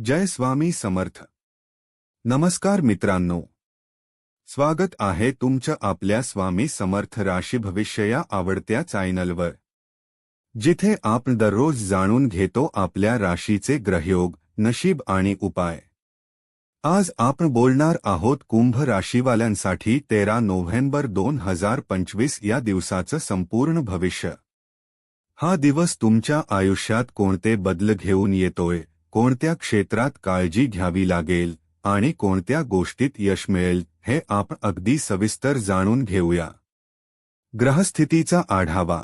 जय स्वामी समर्थ. नमस्कार मित्रांनो. स्वागत आहे तुमच्या आपल्या स्वामी समर्थ राशी भविष्य या आवडत्या चॅनलवर. जिथे आपण दररोज जाणून घेतो आपल्या राशीचे ग्रहयोग नशीब आणि उपाय. आज आपण बोलणार आहोत कुंभ राशीवाल्यांसाठी तेरा नोव्हेंबर दोन हजार पंचवीस या दिवसाचं संपूर्ण भविष्य. हा दिवस तुमच्या आयुष्यात कोणते बदल घेऊन येतोय? कोणत्या क्षेत्रात काळजी घ्यावी लागेल आणि कोणत्या गोष्टीत यश मिळेल हे आपण अगदी सविस्तर जाणून घेऊया. ग्रहस्थितीचा आढावा.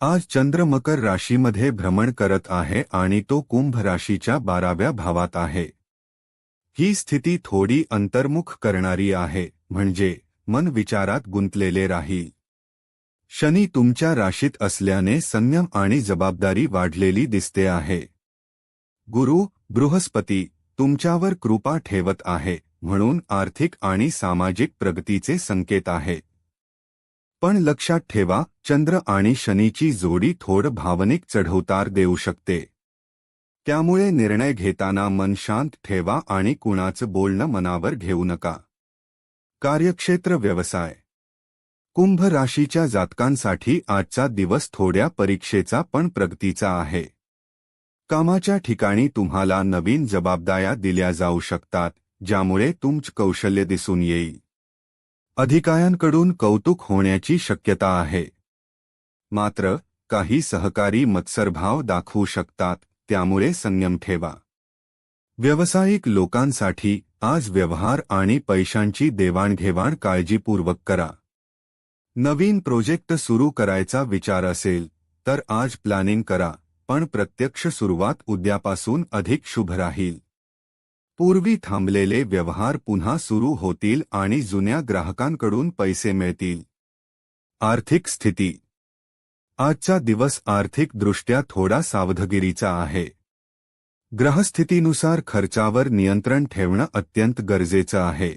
आज चंद्र मकर राशीमध्ये भ्रमण करत आहे आणि तो कुंभ राशीच्या बाराव्या भावात आहे. ही स्थिती थोडी अंतर्मुख करणारी आहे म्हणजे मन विचारात गुंतलेले राहील. शनी तुमच्या राशीत असल्याने संयम आणि जबाबदारी वाढलेली दिसते आहे. गुरु बृहस्पती तुमच्यावर कृपा ठेवत आहे म्हणून आर्थिक आणि सामाजिक प्रगतीचे संकेत आहे. पण लक्षात ठेवा चंद्र आणि शनीची जोडी थोड भावनिक चढउतार देऊ शकते. त्यामुळे निर्णय घेताना मन शांत ठेवा आणि कुणाचं बोलणं मनावर घेऊ नका. कार्यक्षेत्र व्यवसाय. कुंभ राशीच्या जातकांसाठी आजचा दिवस थोड्या परीक्षेचा पण प्रगतीचा आहे. कामाच्या ठिकाणी तुम्हाला नवीन जबाबदाऱ्या दिल्या जाऊ शकतात ज्यामुळे तुमचं कौशल्य दिसून येईल. अधिकाऱ्यांकडून कौतुक होण्याची शक्यता आहे. मात्र काही सहकारी मत्सरभाव दाखवू शकतात त्यामुळे संयम ठेवा. व्यावसायिक लोकांसाठी आज व्यवहार आणि पैशांची देवाणघेवाण काळजीपूर्वक करा. नवीन प्रोजेक्ट सुरू करायचा विचार असेल तर आज प्लॅनिंग करा. पण प्रत्यक्ष सुरुवात उद्यापासून अधिक शुभ राहील. पूर्वी थांबलेले व्यवहार पुन्हा सुरू होतील आणि जुन्या ग्राहकांकडून पैसे मिळतील. आर्थिक स्थिती. आजचा दिवस आर्थिकदृष्ट्या थोडा सावधगिरीचा आहे. ग्रहस्थितीनुसार खर्चावर नियंत्रण ठेवणं अत्यंत गरजेचं आहे.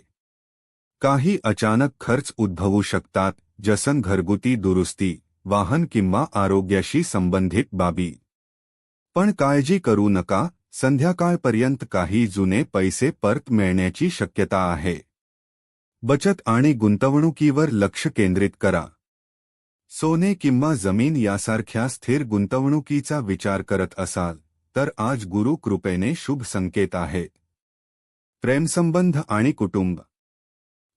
काही अचानक खर्च उद्भवू शकतात जसन घरगुती दुरुस्ती वाहन किंवा आरोग्याशी संबंधित बाबी. पण काळजी करू नका संध्याकाळपर्यंत काही जुने पैसे परत मिळण्याची शक्यता आहे. बचत आणि गुंतवणुकीवर लक्ष केंद्रित करा. सोने किंवा जमीन यासारख्या स्थिर गुंतवणुकीचा विचार करत असाल तर आज गुरु कृपेने शुभ संकेत आहे. प्रेमसंबंध आणि कुटुंब.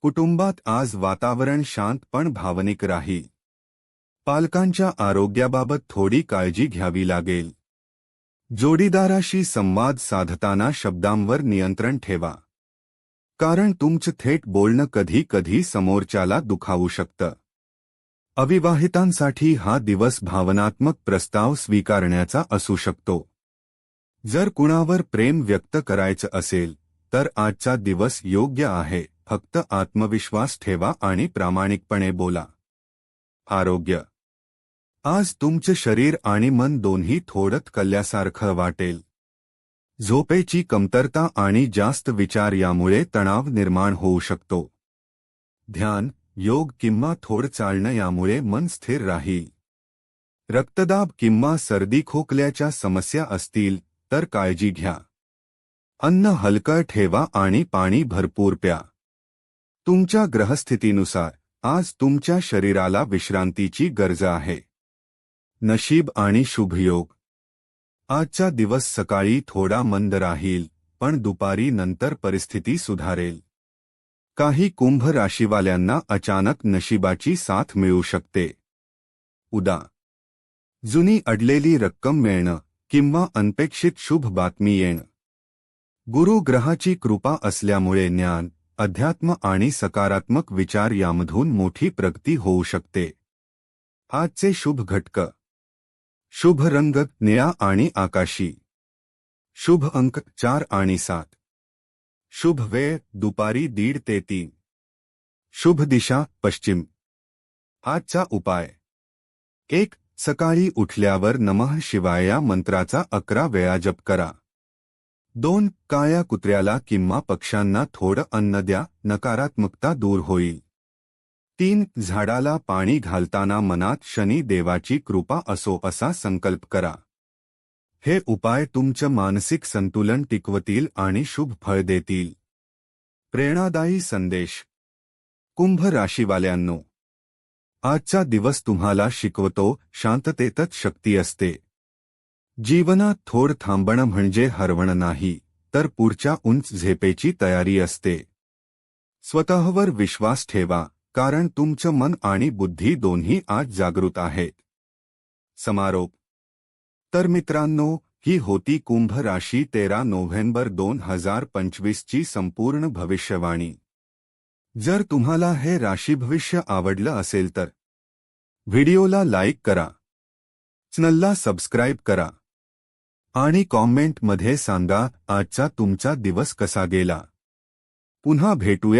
कुटुंबात आज वातावरण शांत पण भावनिक राही पालकांच्या आरोग्याबाबत थोडी काळजी घ्यावी लागेल. जोडीदाराशी संवाद साधताना शब्दांवर नियंत्रण ठेवा. कारण तुमचं थेट बोलणं कधी कधी समोरच्याला दुखावू शकतं. अविवाहितांसाठी हा दिवस भावनात्मक प्रस्ताव स्वीकारण्याचा असू शकतो. जर कुणावर प्रेम व्यक्त करायचं असेल तर आजचा दिवस योग्य आहे. फक्त आत्मविश्वास ठेवा आणि प्रामाणिकपणे बोला. आरोग्य आज तुमचं शरीर आणि मन दोन्ही थोडत कल्ल्यासारखं वाटेल. झोपेची कमतरता आणि जास्त विचार यामुळे तणाव निर्माण होऊ शकतो. ध्यान योग किंवा थोड चालणं यामुळे मन स्थिर राहील. रक्तदाब किंवा सर्दी खोकल्याच्या समस्या असतील तर काळजी घ्या. अन्न हलकं ठेवा आणि पाणी भरपूर प्या. तुमच्या ग्रहस्थितीनुसार आज तुमच्या शरीराला विश्रांतीची गरज आहे. नशीब आणि शुभयोग. आजचा दिवस सकाळी थोडा मंद राहील पण दुपारी नंतर परिस्थिती सुधारेल. काही कुंभ राशीवाल्यांना अचानक नशिबाची साथ मिळू शकते. उदा. जुनी अडलेली रक्कम मिळणं किंवा अनपेक्षित शुभ बातमी येणं. गुरु ग्रहाची कृपा असल्यामुळे ज्ञान अध्यात्म आणि सकारात्मक विचार यामधून मोठी प्रगती होऊ शकते. आजचे शुभ घटक. शुभ रंग निळा आणि आकाशी. शुभ अंक चार आणि सात. शुभ वेळ दुपारी दीड ते तीन. शुभ दिशा पश्चिम. आजचा उपाय. एक सकाळी उठल्यावर नमः शिवाय या मंत्राचा अकरा वेळा जप करा. दोन काळ्या कुत्र्याला किंवा पक्ष्यांना थोडं अन्न द्या नकारात्मकता दूर होईल. तीन झाडाला पाणी घालताना मनात शनी देवाची कृपा असो असा संकल्प करा. हे उपाय तुमचं मानसिक संतुलन टिकवतील आणि शुभ फळ देतील. प्रेरणादायी संदेश. कुंभ राशीवाल्यांनो. आजचा दिवस तुम्हाला शिकवतो शांततेतच शक्ती असते. जीवनात थोड थांबणं म्हणजे हरवणं नाही तर पुढच्या उंच झेपेची तयारी असते. स्वतःवर विश्वास ठेवा. कारण तुमचं मन आणि बुद्धी दोन्ही आज जागृत आहेत समारोप. तर मित्रांनो ही होती कुंभ राशी तेरा नोव्हेंबर दोन हजार पंचवीसची संपूर्ण भविष्यवाणी. जर तुम्हाला हे राशी भविष्य आवडलं असेल तर व्हिडिओला लाईक करा. चॅनलला सबस्क्राईब करा. आणि कॉमेंटमध्ये सांगा आजचा तुमचा दिवस कसा गेला? पुन्हा भेटूया.